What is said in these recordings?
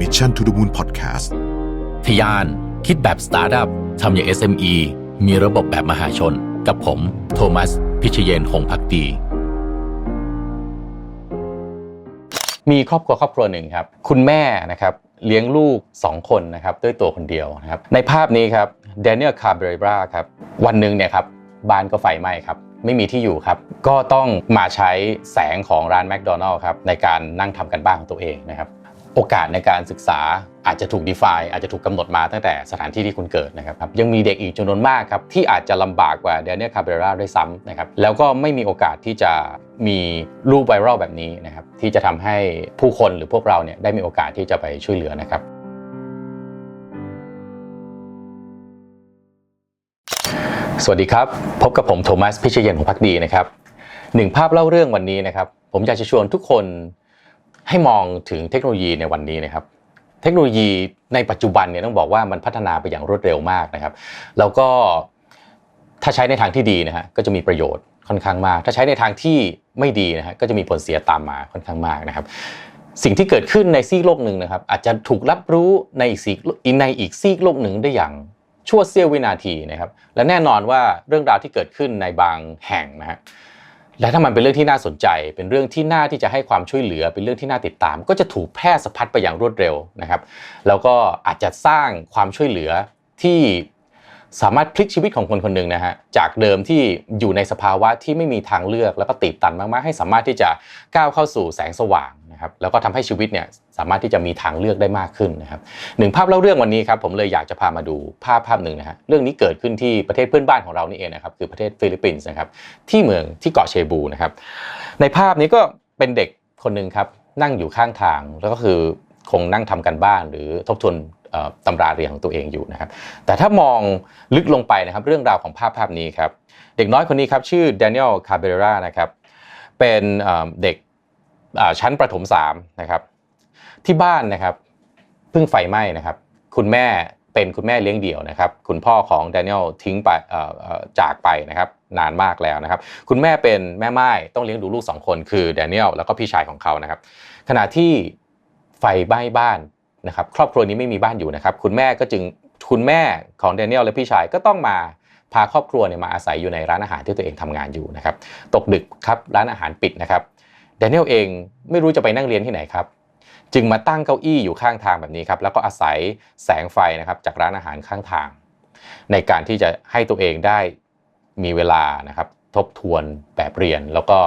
Mission to the Moon Podcast ทยานคิดแบบสตาร์ทอัพทำอย่าง SME มีระบบแบบมหาชน กับผมโทมัส พิชเยนหงพักดีมีครอบครัวครอบครัวหนึ่งครับ คุณแม่นะครับเลี้ยงลูก 2 คนนะครับด้วยตัวคนเดียวนะครับในภาพนี้ครับเดนิเอลคาเบรบราครับวันหนึ่งเนี่ยครับบ้านก็ไฟไหม้ครับไม่มีที่อยู่ครับ ก็ต้องมาใช้แสงของร้านแมคโดนัลล์ครับในการนั่งทำกันบ้านของตัวเองนะครับ โอกาสในการศึกษาอาจจะถูก define อาจจะถูกกำหนดมาตั้งแต่สถานที่ที่คุณเกิดนะครับ ยังมีเด็กอีกจำนวนมากครับ ที่อาจจะลำบากกว่าเดน n ย l คาเบราด้วยซ้ำนะครับ แล้วก็ไม่มีโอกาสที่จะมีรูปไวรัลแบบนี้นะครับ ที่จะทำให้ผู้คนหรือพวกเราเนี่ยได้มีโอกาสที่จะไปช่วยเหลือนะครับสวัสดีครับ พบกับผมโทมัสพิชเยนของพักดีนะครับหนึ่งภาพเล่าเรื่องวันนี้นะครับ ผมอยากจะชวนทุกคน ให้มองถึงเทคโนโลยีในวันนี้นะครับ เทคโนโลยีในปัจจุบันเนี่ยต้องบอกว่ามันพัฒนาไปอย่างรวดเร็วมากนะครับ แล้วก็ถ้าใช้ในทางที่ดีนะฮะก็จะมีประโยชน์ค่อนข้างมาก ถ้าใช้ในทางที่ไม่ดีนะฮะก็จะมีผลเสียตามมาค่อนข้างมากนะครับ สิ่งที่เกิดขึ้นในซีกโลกหนึ่งนะครับ อาจจะถูกรับรู้ในอีกซีกในอีกซีกโลกหนึ่งได้อย่างชั่วเสี้ยววินาทีนะครับ และแน่นอนว่าเรื่องราวที่เกิดขึ้นในบางแห่งนะฮะ และถ้ามันเป็นเรื่องที่น่าสนใจ เป็นเรื่องที่น่าที่จะให้ความช่วยเหลือ เป็นเรื่องที่น่าติดตาม ก็จะถูกแพร่สะพัดไปอย่างรวดเร็วนะครับ แล้วก็อาจจะสร้างความช่วยเหลือที่สามารถพลิกชีวิตของคนคนหนึ่งนะฮะจากเดิมที่อยู่ในสภาวะที่ไม่มีทางเลือกแล้วก็ติดตันมากๆ ให้สามารถที่จะก้าวเข้าสู่แสงสว่าง นะครับแล้วก็ทำให้ชีวิตเนี่ยสามารถที่จะมีทางเลือกได้มากขึ้นนะครับหนึ่งภาพเล่าเรื่องวันนี้ครับผมเลยอยากจะพามาดูภาพภาพหนึ่งนะฮะเรื่องนี้เกิดขึ้นที่ประเทศเพื่อนบ้านของเรานี่เองนะครับคือประเทศฟิลิปปินส์นะครับที่เมืองที่เกาะเชบูนะครับในภาพนี้ก็เป็นเด็กคนหนึ่งครับนั่งอยู่ข้างทางแล้วก็คือคงนั่งทำกันบ้านหรือทบทวนตำราเรียนของตัวเองอยู่นะครับ แต่ถ้ามองลึกลงไปนะครับเรื่องราวของภาพภาพนี้ครับ เด็กน้อยคนนี้ครับชื่อแดเนียลคาเบรานะครับ เป็นเด็ก ชั้นประถม3นะครับที่บ้านนะครับเพิ่งไฟไหม้นะครับ คุณแม่เป็นคุณแม่เลี้ยงเดี่ยวนะครับ คุณพ่อของแดเนียลทิ้งไปจากไปนะครับนานมากแล้วนะครับ คุณแม่เป็นแม่ไม้ต้องเลี้ยงดูลูก 2 คน คือแดเนียลแล้วก็พี่ชายของเขานะครับ ขณะที่ไฟไหม้บ้านนะครับ ครอบครัวนี้ไม่มีบ้านอยู่นะครับ คุณแม่ก็จึงคุณแม่ของแดเนียลและพี่ชายก็ต้องมาพาครอบครัวเนี่ยมาอาศัยอยู่ในร้านอาหารที่ตัวเองทำงานอยู่นะครับ ตกดึกครับร้านอาหารปิดนะครับ ดเนียลเองไม่รู้จะไปนั่งเรียนที่ไหนครับ จึงมาตั้งเก้าอี้อยู่ข้างทางแบบนี้ครับ แล้วก็อาศัยแสงไฟนะครับจากร้านอาหารข้างทาง ในการที่จะให้ตัวเองได้มีเวลานะครับทบทวนแบบเรียนแล้วก็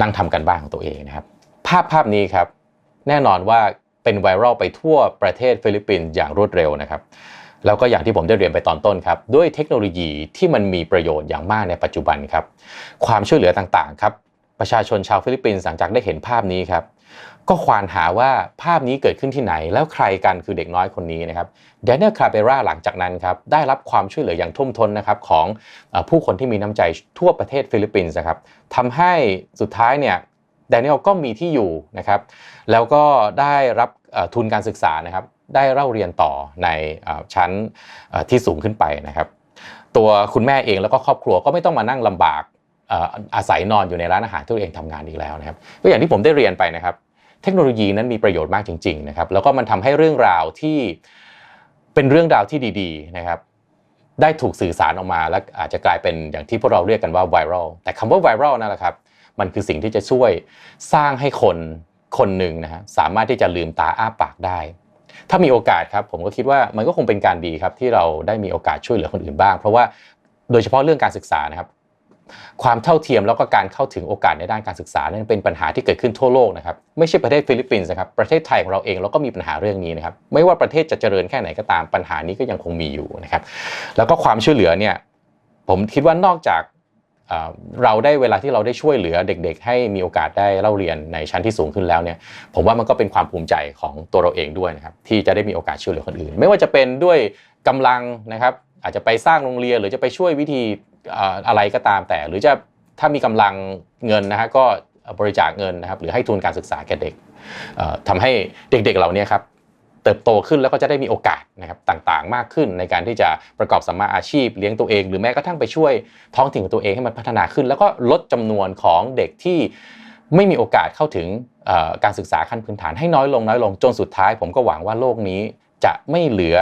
นั่งทำกันบ้านของตัวเองนะครับ ภาพภาพนี้ครับ แน่นอนว่าเป็นไวรัลไปทั่วประเทศฟิลิปปินส์อย่างรวดเร็วนะครับ แล้วก็อย่างที่ผมได้เรียนไปตอนต้นครับ ด้วยเทคโนโลยีที่มันมีประโยชน์อย่างมากในปัจจุบันครับ ความช่วยเหลือต่างๆครับ ประชาชนชาวฟิลิปปินส์หลังจากได้เห็นภาพนี้ครับ ก็ควานหาว่าภาพนี้เกิดขึ้นที่ไหน แล้วใครกันคือเด็กน้อยคนนี้นะครับเดนเนลคาเบราหลังจากนั้นครับได้รับความช่วยเหลืออย่างทุ่มท้นนะครับของผู้คนที่มีน้ำใจทั่วประเทศฟิลิปปินส์นะครับทำให้สุดท้ายเนี่ยแดเนียลก็มีที่อยู่นะครับ แล้วก็ได้รับทุนการศึกษานะครับ ได้เล่าเรียนต่อในชั้นที่สูงขึ้นไปนะครับ ตัวคุณแม่เองแล้วก็ครอบครัวก็ไม่ต้องมานั่งลำบาก อาศัยนอนอยู่ในร้านอาหารที่ตัวเองทำงานอีกแล้วนะครับก็อย่างที่ผมได้เรียนไปนะครับ เทคโนโลยีนั้นมีประโยชน์มากจริงๆนะครับแล้วก็มันทำให้เรื่องราวที่เป็นเรื่องราวที่ดีๆนะครับได้ถูกสื่อสารออกมาและอาจจะกลายเป็นอย่างที่พวกเราเรียกกันว่าไวรัลแต่คำว่าไวรัลนั่นแหละครับมันคือสิ่งที่จะช่วยสร้างให้คนคนหนึ่งนะฮะสามารถที่จะลืมตาอ้าปากได้ ถ้ามีโอกาสครับผมก็คิดว่ามันก็คงเป็นการดีครับที่เราได้มีโอกาสช่วยเหลือคนอื่นบ้าง เพราะว่าโดยเฉพาะเรื่องการศึกษานะครับ ความเท่าเทียมแล้วก็การเข้าถึงโอกาสในด้านการศึกษานั้นเป็นปัญหาที่เกิดขึ้นทั่วโลกนะครับไม่ใช่ประเทศฟิลิปปินส์นะครับประเทศไทยของเราเองเราก็มีปัญหาเรื่องนี้นะครับไม่ว่าประเทศจะเจริญแค่ไหนก็ตามปัญหานี้ก็ยังคงมีอยู่นะครับแล้วก็ความช่วยเหลือเนี่ยผมคิดว่านอกจากเราได้เวลาที่เราได้ช่วยเหลือเด็กๆ ให้มีโอกาสได้เล่าเรียนในชั้นที่สูงขึ้นแล้วเนี่ยผมว่ามันก็เป็นความภูมิใจของตัวเราเองด้วยนะครับที่จะได้มีโอกาสช่วยเหลือคนอื่น ไม่ว่าจะเป็นด้วยกำลังนะครับอาจจะไปสร้างโรงเรียนหรือจะไปช่วยวิธี อะไรก็ตามแต่ หรือจะถ้ามีกำลังเงินนะฮะก็บริจาคเงินนะครับหรือให้ทุนการศึกษาแก่เด็กทำให้เด็กๆเหล่านี้ครับเติบโตขึ้นแล้วก็จะได้มีโอกาสนะครับต่างๆ มากขึ้นในการที่จะประกอบสัมมาอาชีพเลี้ยงตัวเอง หรือแม้กระทั่งไปช่วยท้องถิ่นของตัวเองให้มันพัฒนาขึ้น แล้วก็ลดจำนวนของเด็กที่ไม่มีโอกาสเข้าถึงการศึกษาขั้นพื้นฐานให้น้อยลงน้อยลงจนสุดท้าย ผมก็หวังว่าโลกนี้จะไม่เหลือ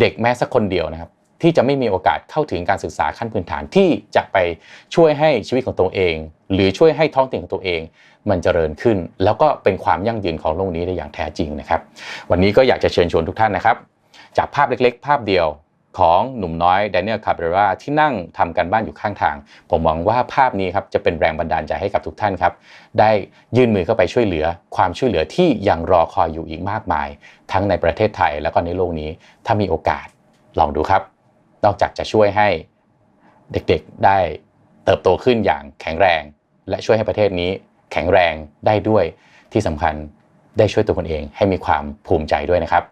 เด็กแม้สักคนเดียวนะครับ ที่จะไม่มีโอกาสเข้าถึงการศึกษาขั้นพื้นฐานที่จะไปช่วยให้ชีวิตของตัวเอง หรือช่วยให้ท้องถิ่นของตัวเอง มันเจริญขึ้น แล้วก็เป็นความยั่งยืนของโลกนี้ได้อย่างแท้จริงนะครับ วันนี้ก็อยากจะเชิญชวนทุกท่านนะครับ จากภาพเล็กๆ ภาพเดียวของหนุ่มน้อยแดเนียลคาเบราที่นั่งทำการบ้านอยู่ข้างทาง ผมหวังว่าภาพนี้ครับจะเป็นแรงบันดาลใจให้กับทุกท่านครับ ได้ยื่นมือเข้าไปช่วยเหลือ ความช่วยเหลือที่ยังรอคอยอยู่อีกมากมาย ทั้งในประเทศไทยแล้วก็ในโลกนี้ ถ้ามีโอกาสลองดูครับ นอกจากจะช่วยให้เด็กๆได้เติบโตขึ้นอย่างแข็งแรง และช่วยให้ประเทศนี้แข็งแรงได้ด้วยที่สำคัญได้ช่วยตัวคนเองให้มีความภูมิใจด้วยนะครับ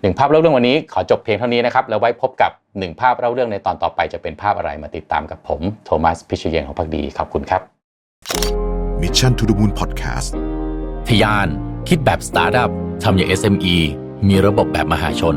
หนึ่งภาพเล่าเรื่องวันนี้ขอจบเพียงเท่านี้นะครับแล้วไว้พบกับหนึ่งภาพเล่าเรื่องในตอนต่อไปจะเป็นภาพอะไรมาติดตามกับผม โทมัสพิชเยนของพักดีขอบคุณครับ Mission to the Moon Podcast ทยาน คิดแบบสตาร์ทอัพทำอย่าง SME มีระบบแบบมหาชน